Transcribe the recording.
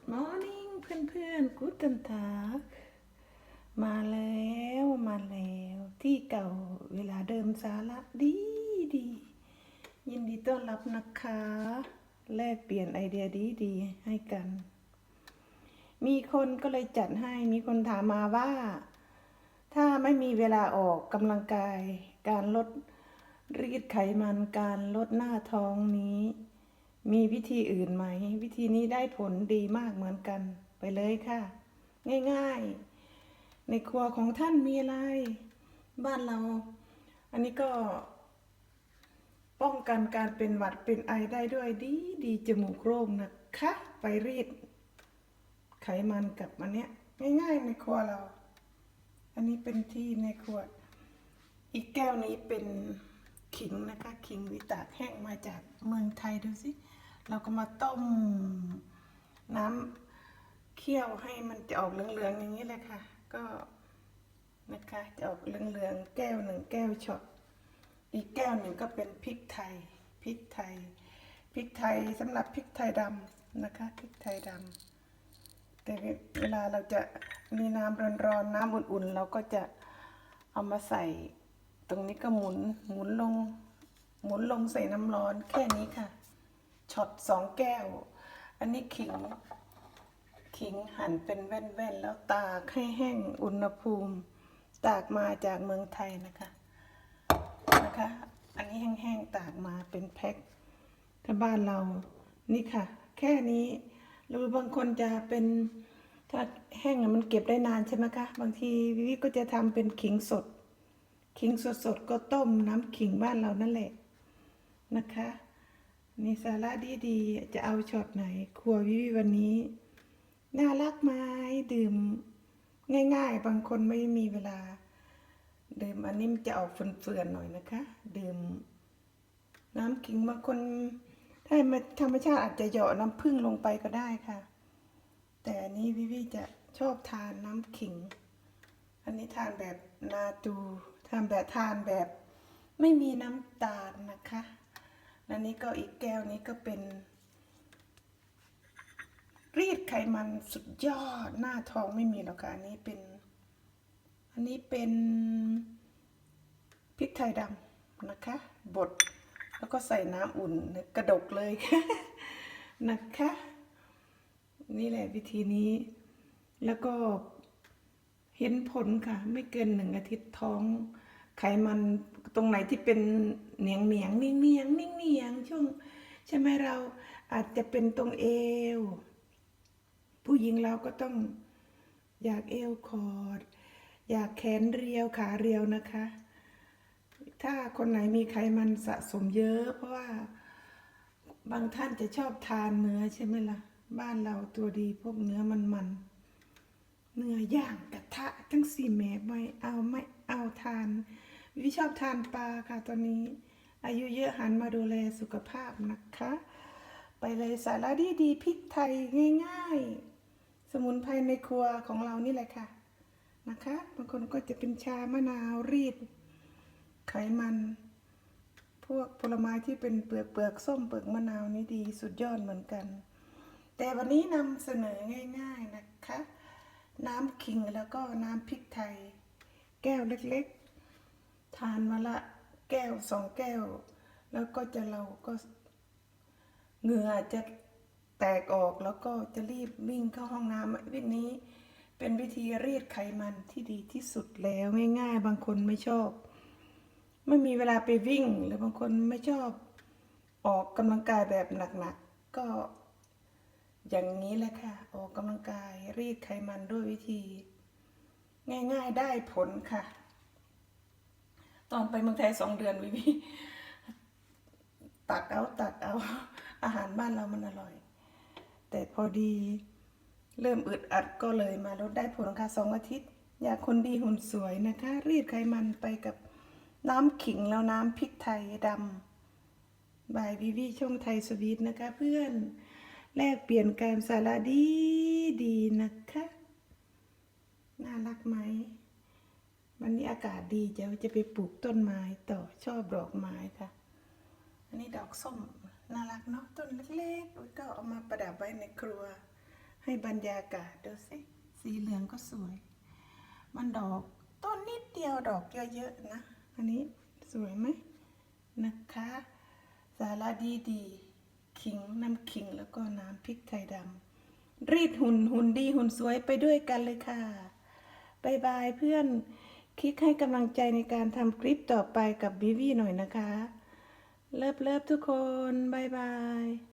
Good morning เพื่อนๆ Guten Tag มาแล้วมาแล้ว ที่เก่าเวลาเดิมสาระดีดี ยินดีต้อนรับนะคะ แลกเปลี่ยนไอเดียดีดีๆให้กัน มีคนก็เลยจัดให้มีคนถามมาว่า ถ้าไม่มีเวลาออกกำลังกาย การลดรีดไขมันการลดหน้าท้องนี้ มีวิธีอื่นไหม วิธีนี้ได้ผลดีมากเหมือนกันไปเลยค่ะ ง่ายๆ ในครัวของท่านมีอะไร บ้านเรา อันนี้ก็ ป้องกันการเป็นหวัดเป็นไอได้ด้วยดีดีจมูกโร่งนะคะ ไปรีด ไขมันกับอันเนี้ยง่ายๆ ในครัวเรา อันนี้เป็นที่ในครัว อีกแก้วนี้เป็นขิงนะคะ ขิงวิตากแห้งมาจากเมืองไทยดูสิ เราก็มาต้มน้ำเคี่ยวให้มันจะออกเหลืองๆอย่างนี้เลยค่ะ ก็นะคะจะออกเหลืองๆแก้วหนึ่งแก้วช็อตอีกแก้วหนึ่งก็เป็นพริกไทยพริกไทยพริกไทยสำหรับพริกไทยดำนะคะพริกไทยดำแต่เวลาเราจะมีน้ำร้อนๆน้ำอุ่นๆ เราก็จะเอามาใส่ ตรงนี้ก็หมุนหมุนลง หมุนลงใส่น้ำร้อนแค่นี้ค่ะ ช็อตสองแก้ว อันนี้ขิง ขิงหั่นเป็นแว่นๆ แล้วตากให้แห้งอุณหภูมิ ตากมาจากเมืองไทยนะคะ นะคะ อันนี้แห้งๆ ตากมาเป็นแพ็คถ้าบ้านเรา นี่ค่ะ แค่นี้ หรือบางคนจะเป็นถ้าแห้งอะมันเก็บได้นานใช่ไหมคะ บางทีวิวิก็จะทำเป็นขิงสด ขิงสดๆ ก็ต้มน้ำขิงบ้านเรานั่นแหละนะคะ นี่สาระดีๆ จะเอาช็อตไหน ครัววิวิวันนี้ น่ารักไหมดื่ม ง่ายๆ บางคนไม่มีเวลา ดื่มอันนี้มันจะออกเฟื่อนๆหน่อยนะคะ ดื่ม น้ำขิงบางคน ถ้ามันธรรมชาติอาจจะเหยาะน้ำผึ้งลงไปก็ได้ค่ะ แต่อันนี้วิวิจะชอบทานน้ำขิง อันนี้ทานแบบนาตูทานแบบทานแบบ ไม่มีน้ำตาลนะคะ อันนี้ก็อีกแก้วนี้ก็เป็น รีดไขมันสุดยอดหน้าท้องไม่มีหรอกค่ะ อันนี้เป็น อันนี้เป็นพริกไทยดำนะคะ บดแล้วก็ใส่น้ำอุ่นกระดกเลยนะคะ นี่แหละวิธีนี้ แล้วก็เห็นผลค่ะ ไม่เกินหนึ่งอาทิตย์ท้องไขมัน ตรงไหนที่เป็นเหนียงเหนียงนิ่งเนียงนิ่งเนียงช่วงใช่ไหมเราอาจจะเป็นตรงเอว ผู้หญิงเราก็ต้องอยากเอวคอด อยากแขนเรียวขาเรียวนะคะ ถ้าคนไหนมีไขมันสะสมเยอะ เพราะว่าบางท่านจะชอบทานเนื้อใช่ไหมล่ะ บ้านเราตัวดีพวกเนื้อมันมันเนื้อย่างกระทะทั้งสี่แม่ไม่เอาไม่เอาทาน วิชอบทานปลาค่ะตอนนี้ อายุเยอะหันมาดูแลสุขภาพนะคะ ไปเลยสาระดีดีพริกไทยง่ายๆ สมุนไพรในครัวของเรานี่แหละค่ะนะคะบางคนก็จะเป็นชามะนาวรีด ไขมัน พวกผลไม้ที่เป็นเปลือกเปลือกส้มเปลือกมะนาวนี่ดีสุดยอดเหมือนกัน แต่วันนี้นำเสนอง่าย ๆนะคะ น้ำขิงแล้วก็น้ำพริกไทย แก้วเล็ก ทานมาละแก้วสองแก้ว แล้วก็จะเราก็เหงื่อจะแตกออกแล้วก็จะรีบวิ่งเข้าห้องน้ำวิธีนี้เป็นวิธีรีดไขมันที่ดีที่สุดแล้วง่ายๆ บางคนไม่ชอบ ไม่มีเวลาไปวิ่ง หรือบางคนไม่ชอบออกกำลังกายแบบหนักๆก็อย่างนี้แหละค่ะ ออกกำลังกายรีดไขมันด้วยวิธี ง่ายๆได้ผลค่ะ ตอนไปเมืองไทยสองเดือนวิวีตักเอาตักเอา อาหารบ้านเรามันอร่อย แต่พอดีเริ่มอึดอัดก็เลยมาลดได้ผลค่ะสองอาทิตย์ อยากคนดีหุ่นสวยนะคะ รีดไขมันไปกับน้ำขิงแล้วน้ำพริกไทยดำบายวิวีช่องไทยสวีทนะคะเพื่อนแลกเปลี่ยนการสาระดีดีนะคะ น่ารักไหม วันนี้อากาศดีจะจะไปปลูกต้นไม้ต่อชอบดอกไม้ค่ะ อันนี้ดอกส้มน่ารักเนาะต้นเล็กๆก็เอามาประดับไว้ในครัว ให้บรรยากาศดูสิสีเหลืองก็สวย มันดอกต้นนิดเดียวดอกเยอะๆนะ อันนี้สวยไหมนะคะ สาระดีดีๆขิงน้ำขิงแล้วก็น้ำพริกไทยดำรีดหุ่นหุ่นดีหุ่นสวยไปด้วยกันเลยค่ะบายบายเพื่อน คลิกให้กำลังใจในการทำคลิปต่อไปกับบิวี่หน่อยนะคะ เลิฟเลิฟทุกคนบายบาย